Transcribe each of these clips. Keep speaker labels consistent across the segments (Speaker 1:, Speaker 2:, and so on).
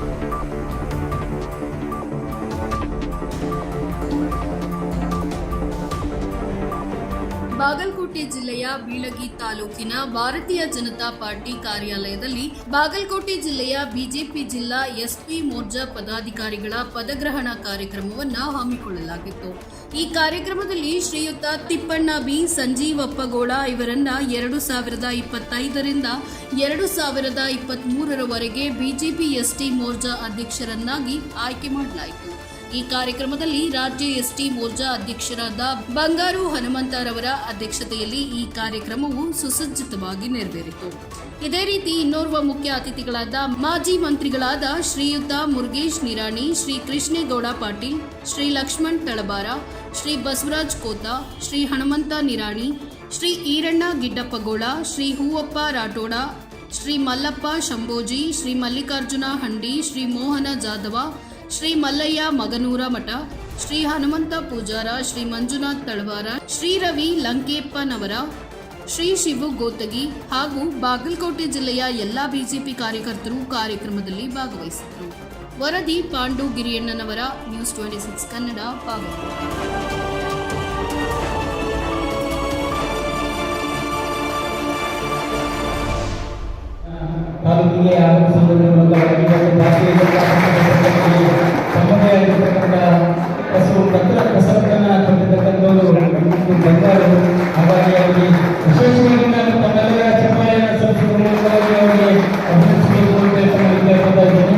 Speaker 1: Thank you. Bagalkot ಜಿಲ್ಲೆಯ ಬೀಳಗಿ ತಾಲೂಕಿನ ಭಾರತೀಯ ಜನತಾ ಪಾರ್ಟಿ ಕಾರ್ಯಾಲಯದಲ್ಲಿ ಬಾಗಲಕೋಟೆ ಜಿಲ್ಲೆಯ ಬಿಜೆಪಿ ಜಿಲ್ಲಾ ಎಸ್ಪಿ ಮೋರ್ಜಾ ಪದಾಧಿಕಾರಿಗಳ ಪದಗ್ರಹಣ ಕಾರ್ಯಕ್ರಮವನ್ನು ಹಮ್ಮಿಕೊಳ್ಳಲಾಗಿತ್ತು. ಈ ಕಾರ್ಯಕ್ರಮದಲ್ಲಿ ಶ್ರೀಯುತ ತಿಪ್ಪಣ್ಣ ಬಿ ಸಂಜೀವಪ್ಪಗೌಡ ಇವರನ್ನ ಎರಡು ಸಾವಿರದ ಇಪ್ಪತ್ತೈದರಿಂದ ಎರಡು ಸಾವಿರದ ಇಪ್ಪತ್ಮೂರರವರೆಗೆ ಬಿಜೆಪಿ ಎಸ್ಟಿ ಮೋರ್ಜಾ ಅಧ್ಯಕ್ಷರನ್ನಾಗಿ ಆಯ್ಕೆ ಮಾಡಲಾಯಿತು. ಈ ಕಾರ್ಯಕ್ರಮದಲ್ಲಿ ರಾಜ್ಯ ಎಸ್ಟಿ ಮೋರ್ಚಾ ಅಧ್ಯಕ್ಷರಾದ ಬಂಗಾರು ಹನುಮಂತರವರ ಅಧ್ಯಕ್ಷತೆಯಲ್ಲಿ ಈ ಕಾರ್ಯಕ್ರಮವು ಸುಸಜ್ಜಿತವಾಗಿ ನೆರವೇರಿತು. ಇದೇ ರೀತಿ ಇನ್ನೋರ್ವ ಮುಖ್ಯ ಅತಿಥಿಗಳಾದ ಮಾಜಿ ಮಂತ್ರಿಗಳಾದ ಶ್ರೀಯುತ ಮುರುಗೇಶ್ ನಿರಾಣಿ, ಶ್ರೀ ಕೃಷ್ಣೇಗೌಡ ಪಾಟೀಲ್, ಶ್ರೀ ಲಕ್ಷ್ಮಣ್ ತಳಬಾರ, ಶ್ರೀ ಬಸವರಾಜ್ ಕೋತ, ಶ್ರೀ ಹನುಮಂತ ನಿರಾಣಿ, ಶ್ರೀ ಈರಣ್ಣ ಗಿಡ್ಡಪ್ಪಗೋಳ ಶ್ರೀ ಹೂವಪ್ಪ ರಾಠೋಡ, ಶ್ರೀ ಮಲ್ಲಪ್ಪ ಶಂಭೋಜಿ, ಶ್ರೀ ಮಲ್ಲಿಕಾರ್ಜುನ ಹಂಡಿ, ಶ್ರೀ ಮೋಹನ ಜಾಧವ ಶ್ರೀ ಮಲ್ಲಯ್ಯ ಮಗನೂರ ಮಠ, ಶ್ರೀ ಹನುಮಂತ ಪೂಜಾರ ಶ್ರೀ ಮಂಜುನಾಥ್ ತಳವಾರ, ಶ್ರೀ ರವಿ ಲಂಕೇಪ್ಪನವರ, ಶ್ರೀ ಶಿವು ಗೋತಗಿ ಹಾಗೂ ಬಾಗಲಕೋಟೆ ಜಿಲ್ಲೆಯ ಎಲ್ಲಾ ಬಿಜೆಪಿ ಕಾರ್ಯಕರ್ತರು ಕಾರ್ಯಕ್ರಮದಲ್ಲಿ ಭಾಗವಹಿಸಿದರು ವರದಿ Pandu Giriyannanavar, news twenty six Kannada, Bagalkote.
Speaker 2: ತಾಲೂಕಿಗೆ ಆಗಮಿಸಿಕೊಂಡಿರುವಂಥ ಇವತ್ತು ಭಾರತೀಯ ಜನತಾ ಪಕ್ಷದ ಸಂಬಂಧಿಯಾಗಿರ್ತಕ್ಕಂಥ ಕಸು ಪತ್ರ ಕಸರತ್ತನ್ನು ಕೊಟ್ಟಿರ್ತಕ್ಕಂಥವರು ಇವತ್ತು ಬಂಗಾರು ಹಾಗಾಗಿ ಅವರಿಗೆ ವಿಶೇಷವಾಗಿ ನಾನು ತಮ್ಮೆಲ್ಲರ ಚಪ್ಪಾಳೆಯನ್ನು ಸಲ್ಲಿಸುವ ಮೂಲಕವಾಗಿ ಅವರಿಗೆ ಅಭಿನಂದಿಸಬೇಕು ಅಂತ ತಮ್ಮಲ್ಲಿ ಕೇಳ್ಕೊತಾ ಇದ್ದೇನೆ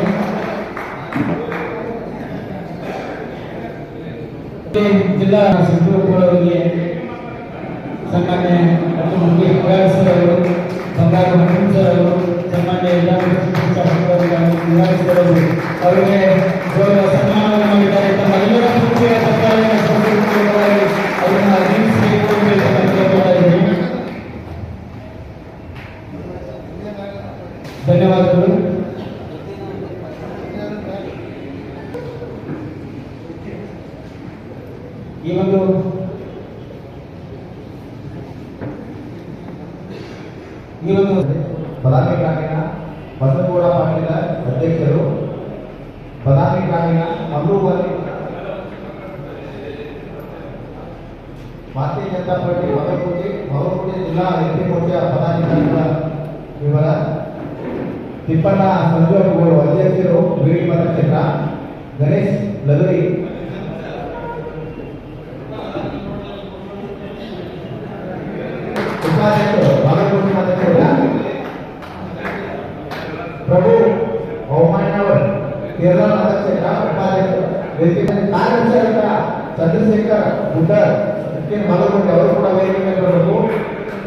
Speaker 2: ಮತ್ತೆ ಜಿಲ್ಲಾ ಸಚಿವರುಗಳಿಗೆ ಸನ್ಮಾನ್ಯ ಡಾಕ್ಟರ್ ಮುರುಗಿ ಸರ್ ಅವರು ಬಂಗಾರು ಹನುಮಂತ ಸರ್ ಅವರು ಸನ್ಮಾನ್ಯ ಅವರಿಗೆ ಗೌರವ ಸನ್ಮಾನವನ್ನು ಧನ್ಯವಾದಗಳು. ಈ ಒಂದು ಈ ಒಂದು
Speaker 3: ಗ್ರಾಮೀಣ ಬಸನಗೌಡ ಪಾಟೀಲ ಅಧ್ಯಕ್ಷರು ಬದಾಮಿ ಗ್ರಾಮೀಣ ಮಲ್ಲೂಬರಿ ಭಾರತೀಯ ಜನತಾ ಪಾರ್ಟಿ ಬಾಗಲಕೋಟೆ ಬಾಗಲಕೋಟೆ ಜಿಲ್ಲಾ ಎಂಪಿ ಮೋರ್ಚಾ ಪದಾಧಿಕಾರಿಗಳ ವಿವರ. ತಿಪ್ಪಣ್ಣ ಸಂಜೋಗಗಳು ಅಧ್ಯಕ್ಷರು ಬಿಳಿ ಮತಕ್ಷೇತ್ರ ಗಣೇಶ್ ಲಗರಿ ಉಪಾಧ್ಯಕ್ಷರು ಬಾಗಲಕೋಟೆ ಪ್ರಭು ಬಹುಮಾನ್ಯವರು ಕೇರಳ ಮತಕ್ಷೇತ್ರ ಉಪಾಧ್ಯಕ್ಷರು ವೇದಿಕೆ ಕಾರ್ಯದರ್ಶಿಯಾದ ಚಂದ್ರಶೇಖರ್ ಗುಡ್ಡರ್ ಮುಖ್ಯ ಬಾಗಲಕೋಟೆ ಅವರು ಕೂಡ ವೇದಿಕೆ ಮೇಲೆ ಬರಬೇಕು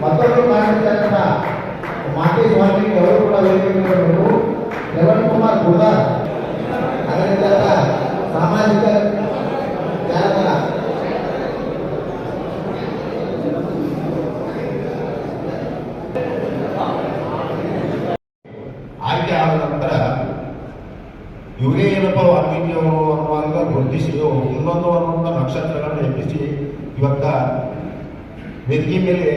Speaker 3: ಮತ್ತೊಬ್ಬರು ಕಾರ್ಯದರ್ಶಿಯಾದ ಮಾತೇಶ್ ವಾಲ್ಮೀಕಿ ಅವರು ಕೂಡ ವೇದಿಕೆ ಮೇಲೆ ಬರಬೇಕು ರೇವಣ್ ಕುಮಾರ್ ಗುಡ್ಡರ್ ಅದರಿಂದ
Speaker 4: ಇವರೇ ಏನಪ್ಪ ವಾಲ್ಮೀಕಿಯವರು ಅನ್ನುವಂಥ ಗುರುತಿಸಿ ಇನ್ನೊಂದು ಅನ್ನುವಂಥ ನಕ್ಷತ್ರಗಳನ್ನು ಎಬ್ಬಿಸಿ ಇವತ್ತ ವೇದಿಕೆ ಮೇಲೆ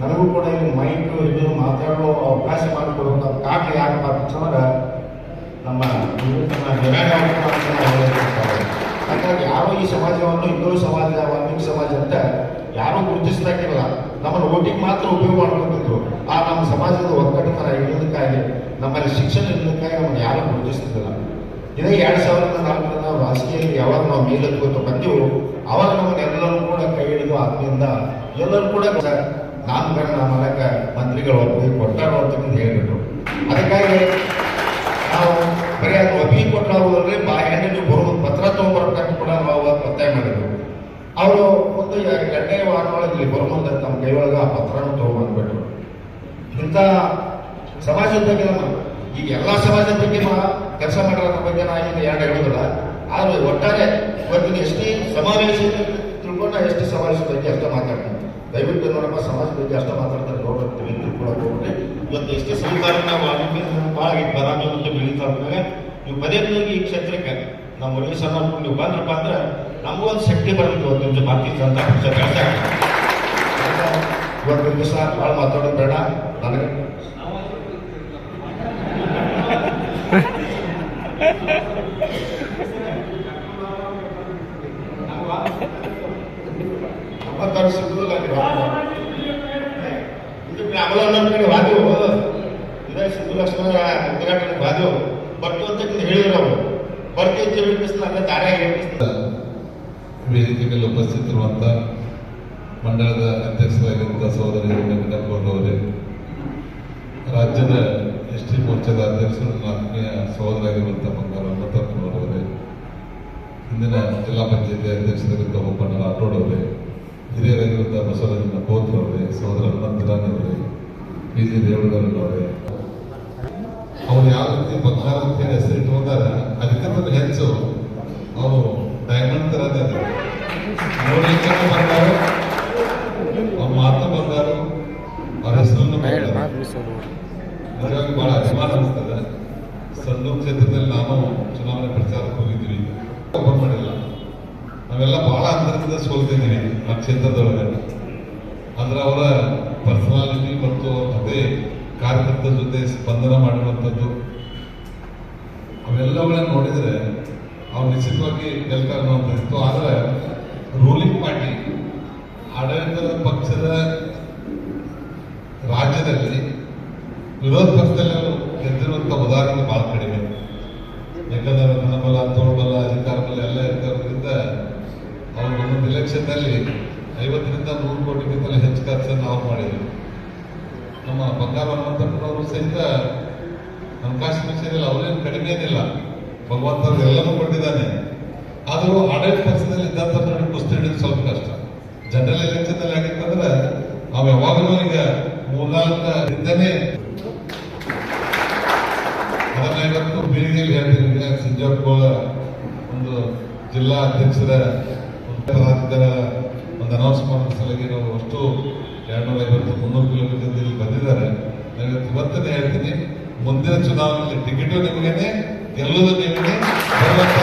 Speaker 4: ನನಗೂ ಕೂಡ ಇಲ್ಲಿ ಮೈಕ್ ಇದು ಮಾತಾಡೋ ಅವಕಾಶ ಮಾಡಿಕೊಡುವಂಥ ಕಾಟ ಯಾಕಪ್ಪ ಅಂತಂದ್ರೆ ನಮ್ಮ. ಹಾಗಾಗಿ ಯಾರು ಈ ಸಮಾಜವನ್ನು ಹಿಂದೂ ಸಮಾಜ, ವಾಲ್ಮೀಕಿ ಸಮಾಜ ಅಂತ ಯಾರೂ ಗುರುತಿಸ್ದಾಕಿಲ್ಲ ನಮ್ಮನ್ನು ಓಟಿಗೆ ಮಾತ್ರ ಉಪಯೋಗ ಮಾಡ್ಕೊತಿದ್ರು. ಆ ನಮ್ಮ ಸಮಾಜದ ಒಕ್ಕಟ್ಟತನ ಇಲ್ಲದಕ್ಕಾಗಿ ನಮ್ಮಲ್ಲಿ ಶಿಕ್ಷಣ ಇಲ್ಲದಕ್ಕಾಗಿ ನಮ್ಮನ್ನು ಯಾರು ಗುರುತಿಸ್ತಿದ್ದಿಲ್ಲ. ಇದೇ ಎರಡು ಸಾವಿರದ ನಾಲ್ಕರ ರಾಜಕೀಯದಲ್ಲಿ ಯಾವಾಗ ನಾವು ಮೇಲೆತ್ಕೋತ ಬಂದೆವು, ಅವಾಗ ನಮ್ಮನ್ನೆಲ್ಲರೂ ಕೂಡ ಕೈ ಹಿಡಿದು ಆದ್ರಿಂದ ಎಲ್ಲರೂ ಕೂಡ ನಾಮಕರಣ ಮಾಡಕ ಮಂತ್ರಿಗಳು ಒಪ್ಪಿಗೆ ಕೊಟ್ಟಾರೋ ಅಂತ ಹೇಳಿಬಿಟ್ರು ಅದಕ್ಕಾಗಿ ನಾವು ಬರೀ ಅದು ಒಪ್ಪಿಗೆ ಕೊಟ್ಟರೆ ಬಾಯಲ್ಲಿ ನೀವು ಬರೋದು ಪತ್ರ ತೊಗೊಂಬರ್ಬೇಕಂತ ಕೂಡ ನಾವು ಒತ್ತಾಯ ಮಾಡಿದ್ರು ಅವರು ಒಂದು ಎರಡನೇ ವಾರದೊಳಗೆ ಬರೋ ಮುಂದೆ ನಮ್ಮ ಕೈಯೊಳಗೆ ಆ ಪತ್ರನ ತಗೊಂಡ್ಬಂದ್ಬಿಟ್ರು. ಇಂಥ ಸಮಾಜದ ಬಗ್ಗೆ ನಮ್ಮ, ಈಗ ಎಲ್ಲ ಸಮಾಜದ ಬಗ್ಗೆ ಕೆಲಸ ಮಾಡಿರೋದ್ರ ಬಗ್ಗೆ ನಾನು ಈಗ ಎರಡು ಹೇಳೋದಿಲ್ಲ ಆದ್ರೆ ಒಟ್ಟಾರೆ ಇವತ್ತಿನ ಎಷ್ಟೇ ಸಮಾವೇಶ ತಿಳ್ಕೊಂಡು ಎಷ್ಟು ಸಮಾವೇಶದ ಬಗ್ಗೆ ಅಷ್ಟೇ ಮಾತಾಡ್ತೀನಿ ದಯವಿಟ್ಟು ನೋಡಪ್ಪ ಸಮಾಜ ಬಗ್ಗೆ ಅಷ್ಟೇ ಮಾತಾಡ್ತಾರೆ ನೋಡ್ರಿ ತಿಳ್ಕೊಳಕ್ ಹೋಗ್ರಿ ಇವತ್ತು ಎಷ್ಟೇ ಸರ್ಕಾರ ನಾವು ಭಾಳ ಬರಾಮಿ ಮತ್ತು ಬೆಳೀತಾ ಇದ್ದಾಗ ನೀವು ಪದೇ ಪದೇ ಈ ಕ್ಷೇತ್ರಕ್ಕೆ ನಮ್ಮ ಮುರುಗಿ ಸಣ್ಣ ನೀವು ಬಂದ್ರಪ್ಪ ಅಂದ್ರೆ ನಮಗೂ ಒಂದು ಶಕ್ತಿ ಬರುತ್ತೆ ಒಂದು ನಿಮ್ಗೆ ಭಾರತೀಯ ಜನತಾ ಪಕ್ಷ ಕೆಲಸ ಇವತ್ತು ದಿವಸ ಭಾಳ ಮಾತಾಡೋದು ಬೇಡ. ನನಗೆ ವಾದೇವು ಬರ್ತು ಅಂತ
Speaker 5: ವೇದಿಕೆ ಮಂಡಳದ ಅಧ್ಯಕ್ಷರಾಗಿರುವಂಥ ಸಹೋದರಿ ಅವರೇ ರಾಜ್ಯದ ಎಸ್ ಮೋರ್ಚಾದ ಅಧ್ಯಕ್ಷರು ನನ್ನ ಆತ್ಮೀಯ ಸಹೋದರಾಗಿರುವಂಥ ಬಂಗಾರ ಹನುಮಂತಪ್ಪನವರವರೇ ಹಿಂದಿನ ಜಿಲ್ಲಾ ಪಂಚಾಯತಿ ಅಧ್ಯಕ್ಷರಾಗಿದ್ದ ಒಬ್ಬಣ್ಣ ರಾಠೋಡ್ ಅವರೇ ಹಿರಿಯರಾಗಿರುವಂಥ ಬಸವರಾಜನ ಪೋತ್ರ ಅವರೇ ಸಹೋದರ ಹನುಮಂತರಾಣಿ ಅವರೇ ಪಿ ಜಿ ದೇವೇಗೌಡರವರೇ ಅವ್ರು ಯಾವ ರೀತಿ ಬಂಗಾರ ಅಂತ ಹೇಳಿ ಹೆಸರು ಹೋದಾರ ಅದಕ್ಕಿಂತ ಹೆಚ್ಚು ಅವರು ಡೈಮಂಡ್ ಇದ್ದಾರೆ ನೋಡ್ಲಿಕ್ಕೆ ಬಂಗಾರ. ನಿಜವಾಗಿ ಬಹಳ ಅಭಿಮಾನ ಅನಿಸ್ತದೆ. ಸಣ್ಣ ಕ್ಷೇತ್ರದಲ್ಲಿ ನಾನು ಚುನಾವಣೆ ಪ್ರಚಾರಕ್ಕೆ ಹೋಗಿದ್ದೀವಿ. ಓಪನ್ ಮಾಡಿಲ್ಲ. ನಾವೆಲ್ಲ ಬಹಳ ಅಂತರದಿಂದ ಸೋಲ್ತಿದ್ದೀವಿ ಆ ಕ್ಷೇತ್ರದೊಳಗೆ ಅಂದ್ರೆ ಅವರ ಪರ್ಸನಾಲಿಟಿ ಮತ್ತು ಅದೇ ಕಾರ್ಯಕರ್ತರ ಜೊತೆ ಸ್ಪಂದನ ಮಾಡಿರುವಂಥದ್ದು ಅವೆಲ್ಲಗಳನ್ನ ನೋಡಿದರೆ ಅವ್ರು ನಿಶ್ಚಿತವಾಗಿ ಗೆಲ್ತಾರೆ ಅನ್ನುವಂಥದ್ದು ಆದರೆ ರೂಲಿಂಗ್ ಪಾರ್ಟಿ ಆಡಳಿತದ ಪಕ್ಷದ ರಾಜ್ಯದಲ್ಲಿ ವಿರೋಧ ಪಕ್ಷದಲ್ಲಿ ಅವರು ಗೆದ್ದಿರುವಂಥ ಉದಾಹರಣೆ ಬಹಳ ಕಡಿಮೆ. ಯಾಕಂದ್ರೆ ಧನಬಲ ತೋಳ್ಬಲ ಅಧಿಕಾರ ಬಲ ಎಲ್ಲ ಇರೋದ್ರಿಂದ ಅವರು ಒಂದೊಂದು ಎಲೆಕ್ಷನ್ನಲ್ಲಿ ಐವತ್ತರಿಂದ ನೂರು ಕೋಟಿಗಿಂತಲೇ ಹೆಚ್ಚು ಖರ್ಚನ್ನು ಅವ್ರು ಮಾಡಿದ್ರು. ನಮ್ಮ ಬಂಗಾರ ಹನುಮಂತಪ್ಪನವರು ಸಹಿತ ಹಣಕಾಸು ವಿಷಯದಲ್ಲಿ ಅವರೇನು ಕಡಿಮೆ ಏನಿಲ್ಲ. ಭಗವಂತ ಅವ್ರು ಎಲ್ಲನೂ ಕೊಟ್ಟಿದ್ದಾನೆ. ಆದರೂ ಆಡಳಿತ ಪಕ್ಷದಲ್ಲಿ ಇದ್ದಂಥ ನೋಡಿ ಕುಸ್ತಿ ಹಿಡಿದು ಸ್ವಲ್ಪ ಕಷ್ಟ. ಜನರಲ್ ಎಲೆಕ್ಷನ್ ಅಲ್ಲಿ ಆಗಿತ್ತಂದ್ರೆ ನಾವು ಯಾವಾಗಲೂ ಈಗ ಮೂರ್ನಾಲ್ಕು ಇದ್ದಾನೆ ಇವತ್ತು ಬೀದಿಯಲ್ಲಿ ಹೇಳ್ತೀನಿ ಸಂಜೋಗ್ಗಳ ಒಂದು ಜಿಲ್ಲಾ ಅಧ್ಯಕ್ಷರ ಪದಾಧಿಕಾರ ಒಂದು ಅನೌನ್ಸ್ಮೆಂಟ್ ಸಲುವಾಗಿ ನಾವು ಅಷ್ಟು ಎರಡ್ನೂರ ಐವತ್ತು ಮುನ್ನೂರು ಕಿಲೋಮೀಟರ್ ಇಲ್ಲಿ ಬಂದಿದ್ದಾರೆ. ನಾನು ಇವತ್ತು ಇವತ್ತನೇ ಹೇಳ್ತೀನಿ. ಮುಂದಿನ ಚುನಾವಣೆಯಲ್ಲಿ ಟಿಕೆಟು ನಿಮಗೇನೆ ಗೆಲ್ಲುವುದು ನಿಮಗೆ ಬರುವಂತ